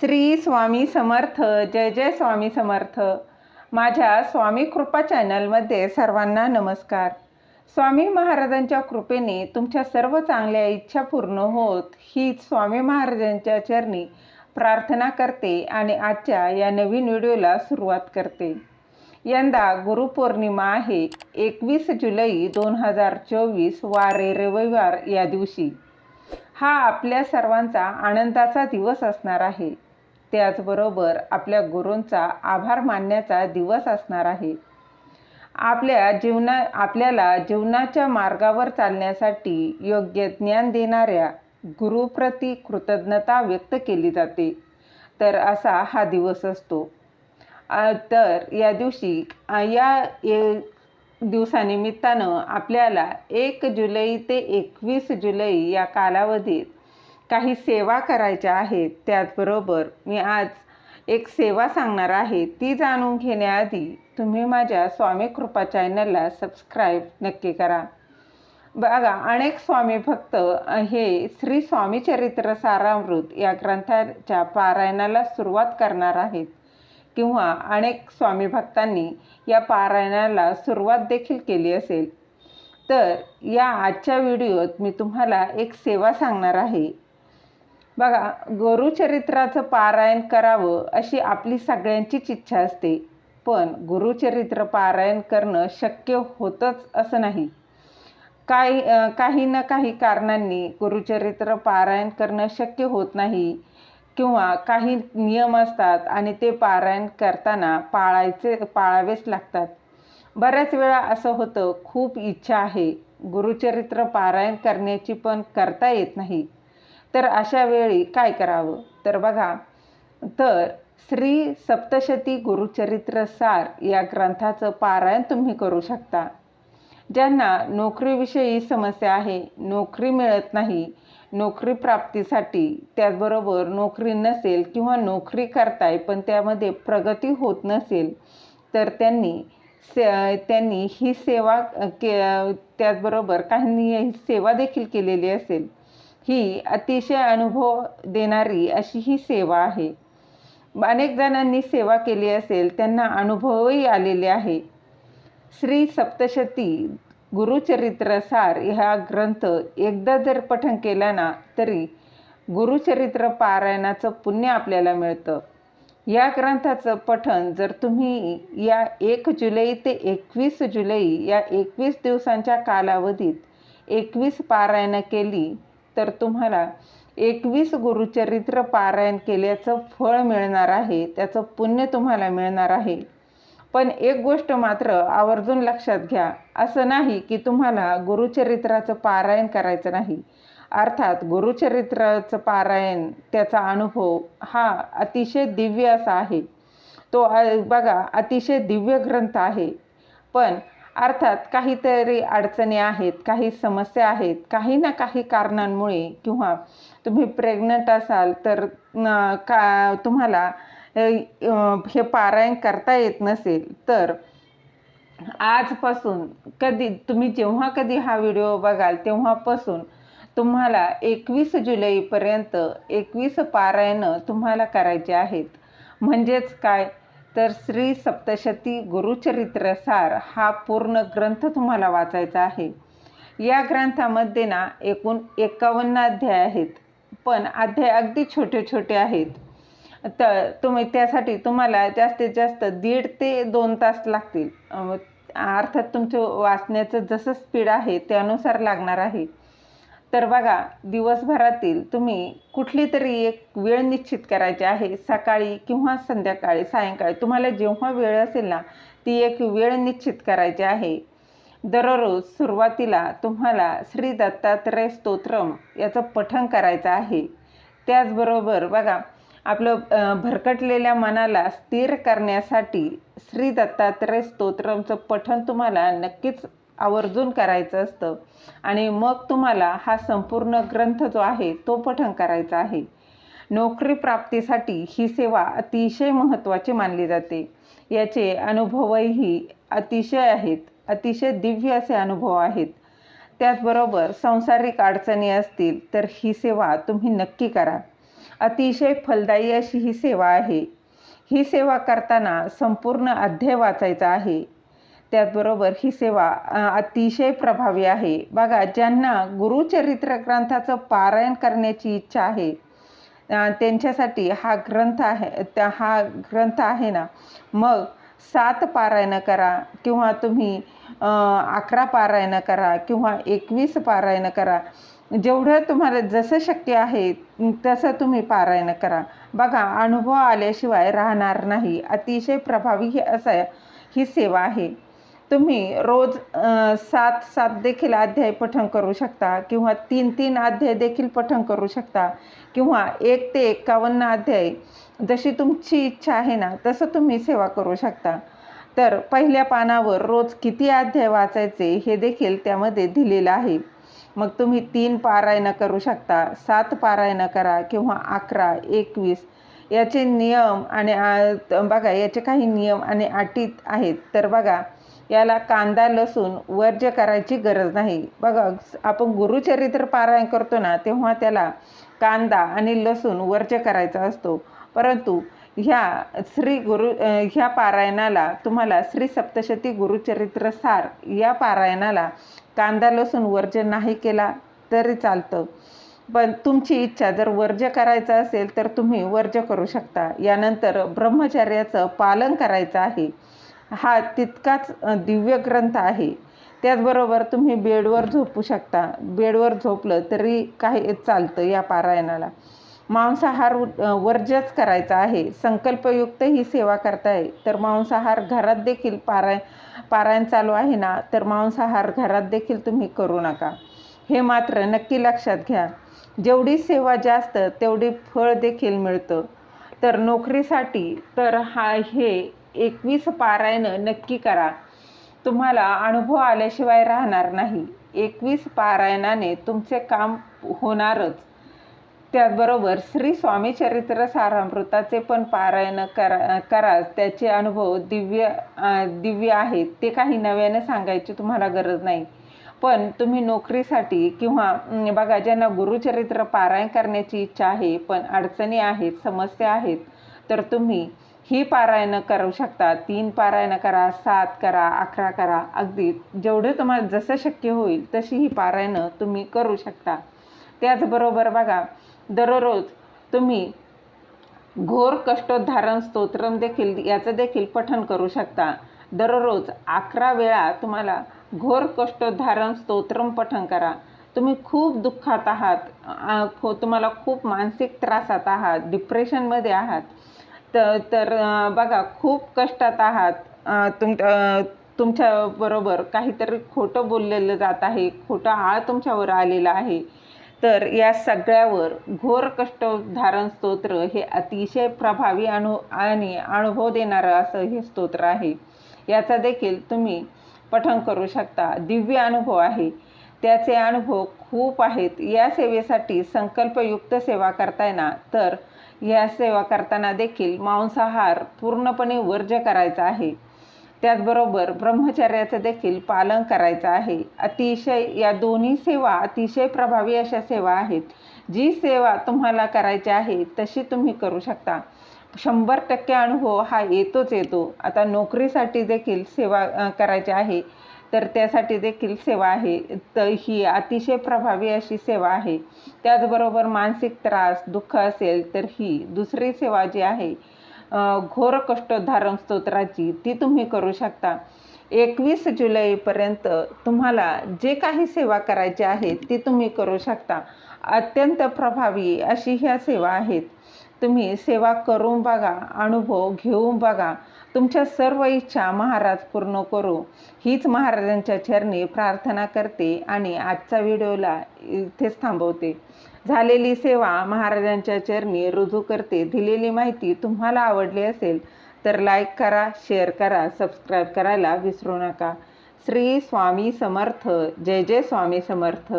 श्री स्वामी समर्थ जय जय स्वामी समर्थ. माझ्या स्वामी कृपा चॅनलमध्ये सर्वांना नमस्कार. स्वामी महाराजांच्या कृपेने तुमच्या सर्व चांगल्या इच्छा पूर्ण होत ही स्वामी महाराजांच्या चरणी प्रार्थना करते आणि आजच्या या नवीन व्हिडिओला सुरुवात करते. यंदा गुरुपौर्णिमा आहे एकवीस जुलै दोन हजार चोवीस वारे रविवार या दिवशी. हा आपल्या सर्वांचा आनंदाचा दिवस असणार आहे. त्याचबरोबर आपल्या गुरूंचा आभार मानण्याचा दिवस असणार आहे. आपल्या जीवना आपल्याला जीवनाच्या मार्गावर चालण्यासाठी योग्य ज्ञान देणाऱ्या गुरुप्रती कृतज्ञता व्यक्त केली जाते. तर असा हा दिवस असतो. तर या दिवशी या दिवसानिमित्तानं आपल्याला एक जुलै ते एकवीस जुलै या कालावधीत काही सेवा करायच्या आहेत त्याचबरोबर मी आज एक सेवा सांगणार आहे. ती जाणून घेण्याआधी तुम्ही माझ्या स्वामी कृपा चॅनलला सबस्क्राईब नक्की करा. बघा अनेक स्वामी भक्त हे श्री स्वामी चरित्र सारामृत या ग्रंथाच्या पारायणाला सुरुवात करणार आहेत किंवा अनेक स्वामी भक्तांनी या पारायणाला सुरुवात देखील केली असेल. तर या आजच्या व्हिडिओत मी तुम्हाला एक सेवा सांगणार आहे. बघा गुरुचरित्राचं पारायण करावं अशी आपली सगळ्यांचीच इच्छा असते. पण गुरुचरित्र पारायण करणं शक्य होतच असं नाही. काही काही ना काही कारणांनी गुरुचरित्र पारायण करणं शक्य होत नाही किंवा काही नियम असतात आणि ते पारायण करताना पाळायचे पाळावेच लागतात. बऱ्याच वेळा असं होतं खूप इच्छा आहे. गुरुचरित्र पारायण करण्याची पण करता येत नाही. तर अशा वेळी काय करावं? तर बघा तर श्री सप्तशती गुरुचरित्र सार या ग्रंथाचं पारायण तुम्ही करू शकता. ज्यांना नोकरीविषयी समस्या आहे नोकरी मिळत नाही नोकरी प्राप्तीसाठी त्याचबरोबर नोकरी नसेल किंवा नोकरी करताय पण त्यामध्ये प्रगती होत नसेल तर त्यांनी से त्यांनी ही सेवा के त्याचबरोबर काहींनी सेवा देखील केलेली असेल. ही अतिशय अनुभव देणारी अशी ही सेवा आहे. अनेक जणांनी सेवा केली असेल त्यांना अनुभवही आलेले आहे. श्री सप्तशती गुरुचरित्रसार हा ह्या ग्रंथ एकदा जर पठण केला ना तरी गुरुचरित्र पारायणाचं पुण्य आपल्याला मिळतं. या ग्रंथाचं पठण जर तुम्ही या एक जुलै ते एकवीस जुलै या एकवीस दिवसांच्या कालावधीत एकवीस पारायणं केली तर तुम्हाला एकवीस गुरुचरित्र पारायण केल्याचं फळ मिळणार आहे त्याचं पुण्य तुम्हाला मिळणार आहे. पण एक गोष्ट मात्र आवर्जून लक्षात घ्या असं नाही की तुम्हाला गुरुचरित्राचं पारायण करायचं नाही. अर्थात गुरुचरित्राचं पारायण त्याचा अनुभव हा अतिशय दिव्य असा आहे. तो बघा अतिशय दिव्य ग्रंथ आहे. पण अर्थात काहीतरी अडचणी आहेत काही समस्या आहेत काही ना काही कारणांमुळे किंवा तुम्ही प्रेग्नंट असाल तर का तुम्हाला हे पारायण करता येत नसेल तर आजपासून कधी तुम्ही जेव्हा कधी हा व्हिडिओ बघाल तेव्हापासून तुम्हाला एकवीस जुलैपर्यंत एकवीस पारायणं तुम्हाला करायचे आहेत. म्हणजेच काय? तर श्री सप्तशती गुरुचरित्रसार हा पूर्ण ग्रंथ तुम्हाला वाचायचा आहे. या ग्रंथामध्ये ना एकूण एकावन्न अध्याय आहेत पण अध्याय अगदी छोटे छोटे आहेत. तर तुम्ही त्यासाठी तुम्हाला जास्तीत जास्त दीड ते दोन तास लागतील. अर्थात तुमचं वाचण्याचं जसं स्पीड आहे त्यानुसार लागणार आहे. तर बघा दिवसभरातील तुम्ही कुठली तरी एक वेळ निश्चित करायची आहे सकाळी किंवा संध्याकाळी सायंकाळी. तुम्हाला जेव्हा वेळ असेल ना ती एक वेळ निश्चित करायची आहे. दररोज सुरुवातीला तुम्हाला श्री दत्तात्रय स्तोत्रम याचं पठण करायचं आहे. त्याचबरोबर बघा आपलं भरकटलेल्या मनाला स्थिर करण्यासाठी श्री दत्तात्रय स्तोत्रमचं पठण तुम्हाला नक्कीच आवर्जून करायचं असतं. आणि मग तुम्हाला हा संपूर्ण ग्रंथ जो आहे तो पठण करायचा आहे. नोकरी प्राप्तीसाठी ही सेवा अतिशय महत्त्वाची मानली जाते. याचे अनुभवही अतिशय आहेत अतिशय दिव्य असे अनुभव आहेत. त्याचबरोबर सांसारिक अडचणी असतील तर ही सेवा तुम्ही नक्की करा. अतिशय फलदायी अशी ही सेवा आहे. ही सेवा करताना संपूर्ण अध्याय वाचायचा आहे. त्याचबरोबर ही सेवा अतिशय प्रभावी आहे. बघा ज्यांना गुरुचरित्र ग्रंथाचं पारायण करण्याची इच्छा आहे त्यांच्यासाठी हा ग्रंथ आहे त्या हा ग्रंथ आहे ना मग सात पारायणं करा किंवा तुम्ही अकरा पारायणं करा किंवा एकवीस पारायणं करा. जेवढं तुम्हाला जसं शक्य आहे तसं तुम्ही पारायण करा. बघा अनुभव आल्याशिवाय राहणार नाही. अतिशय प्रभावी ही असं ही सेवा आहे. तुम्ही रोज सात सात देखील अध्याय पठण करू शकता किंवा तीन तीन अध्याय देखील पठण करू शकता किंवा एक ते एकावन्न अध्याय जशी तुमची इच्छा आहे ना तसं तुम्ही सेवा करू शकता. तर पहिल्या पानावर रोज किती अध्याय वाचायचे हे देखील त्यामध्ये दिलेलं आहे. मग तुम्ही तीन पारायणं करू शकता सात पारायणं करा किंवा अकरा एकवीस याचे नियम आणि बघा याचे काही नियम आणि अटी आहेत. तर बघा याला कांदा लसूण वर्ज्य करायची गरज नाही. बघा आपण गुरुचरित्र पारायण करतो ना तेव्हा त्याला कांदा आणि लसूण वर्ज्य करायचा असतो. परंतु ह्या श्री गुरु ह्या पारायणाला तुम्हाला श्री सप्तशती गुरुचरित्र सार या पारायणाला कांदा लसूण वर्ज्य नाही केला तरी चालतं. पण तुमची इच्छा जर वर्ज्य करायचं असेल तर तुम्ही वर्ज्य करू शकता. यानंतर ब्रह्मचर्याचं पालन करायचं आहे. हा तितकाच दिव्य ग्रंथ आहे. त्याचबरोबर तुम्ही बेडवर झोपू शकता. बेडवर झोपलं तरी काही चालतं या पारायणाला. मांसाहार वर्जच करायचा आहे. संकल्पयुक्त ही सेवा करताय. तर मांसाहार घरात देखील पाराय पारायण चालू आहे ना तर मांसाहार घरात देखील तुम्ही करू नका. हे मात्र नक्की लक्षात घ्या. जेवढी सेवा जास्त तेवढी फळ देखील मिळतं. तर नोकरीसाठी तर हा हे एकवीस पारायणं नक्की करा. तुम्हाला अनुभव आल्याशिवाय राहणार नाही. एकवीस पारायणाने तुमचे काम होणारच. त्याचबरोबर श्री स्वामी चरित्र सारामृताचे पण पारायण करा करा. त्याचे अनुभव दिव्य दिव्य आहेत. ते काही नव्याने सांगायची तुम्हाला गरज नाही. पण तुम्ही नोकरीसाठी किंवा बघा ज्यांना गुरुचरित्र पारायण करण्याची इच्छा आहे पण अडचणी आहेत समस्या आहेत तर तुम्ही ही पारायणं करू शकता तीन पारायणं करा सात करा अकरा करा. अगदी जेवढे तुम्हाला जसं शक्य होईल तशी ही पारायणं तुम्ही करू शकता. त्याचबरोबर बघा दररोज तुम्ही घोर कष्टोद्धारण स्तोत्रम देखील याचं देखील पठण करू शकता. दररोज अकरा वेळा तुम्हाला घोर कष्टोद्धारण स्तोत्रम पठण करा. तुम्ही खूप दुःखात आहात तुम्हाला खूप मानसिक त्रासात आहात डिप्रेशनमध्ये आहात. तर तर बघा खूप कष्टात आहात. तुम तुमच्याबरोबर काहीतरी खोटं बोललेलं जात आहे खोटं आळ तुमच्यावर आलेला आहे. तर या सगळ्यावर घोर कष्टधारण स्तोत्र हे अतिशय प्रभावी अनु आणि अनुभव देणारं असं हे स्तोत्र आहे. याचा देखील तुम्ही पठण करू शकता. दिव्य अनुभव आहे. त्याचे अनुभव खूप आहेत. या सेवेसाठी संकल्पयुक्त सेवा करताना तर या सेवा करताना देखील मांसाहार पूर्णपणे वर्ज्य करायचा आहे. त्याचबरोबर ब्रह्मचर्याचं देखील पालन करायचं आहे. अतिशय या दोन्ही सेवा अतिशय प्रभावी अशा सेवा आहेत. जी सेवा तुम्हाला करायची आहे तशी तुम्ही करू शकता. शंभर टक्के अनुभव हा येतोच येतो. आता नोकरीसाठी देखील सेवा करायची आहे. तर त्यासाठी देखील सेवा आहे. तर ही अतिशय प्रभावी अशी सेवा आहे. त्याचबरोबर मानसिक त्रास दुःख असेल तर ही दुसरी सेवा जी आहे घोर कष्टोद्धारण स्तोत्राची ती तुम्ही करू शकता. एकवीस जुलैपर्यंत तुम्हाला जे काही सेवा करायची आहे ती तुम्ही करू शकता. अत्यंत प्रभावी अशी ह्या सेवा आहेत. तुम्ही सेवा करून बघा अनुभव घेऊन बघा. तुमच्या सर्व इच्छा महाराज पूर्ण करू. हीच महाराजांच्या चरणी प्रार्थना करते आणि आजचा व्हिडिओला इथेच थांबवते. झालेली सेवा महाराजांच्या चरणी रुजू करते. दिलेली माहिती तुम्हाला आवडली असेल तर लाईक करा शेअर करा सबस्क्राईब करायला विसरू नका. श्री स्वामी समर्थ. जय जय स्वामी समर्थ.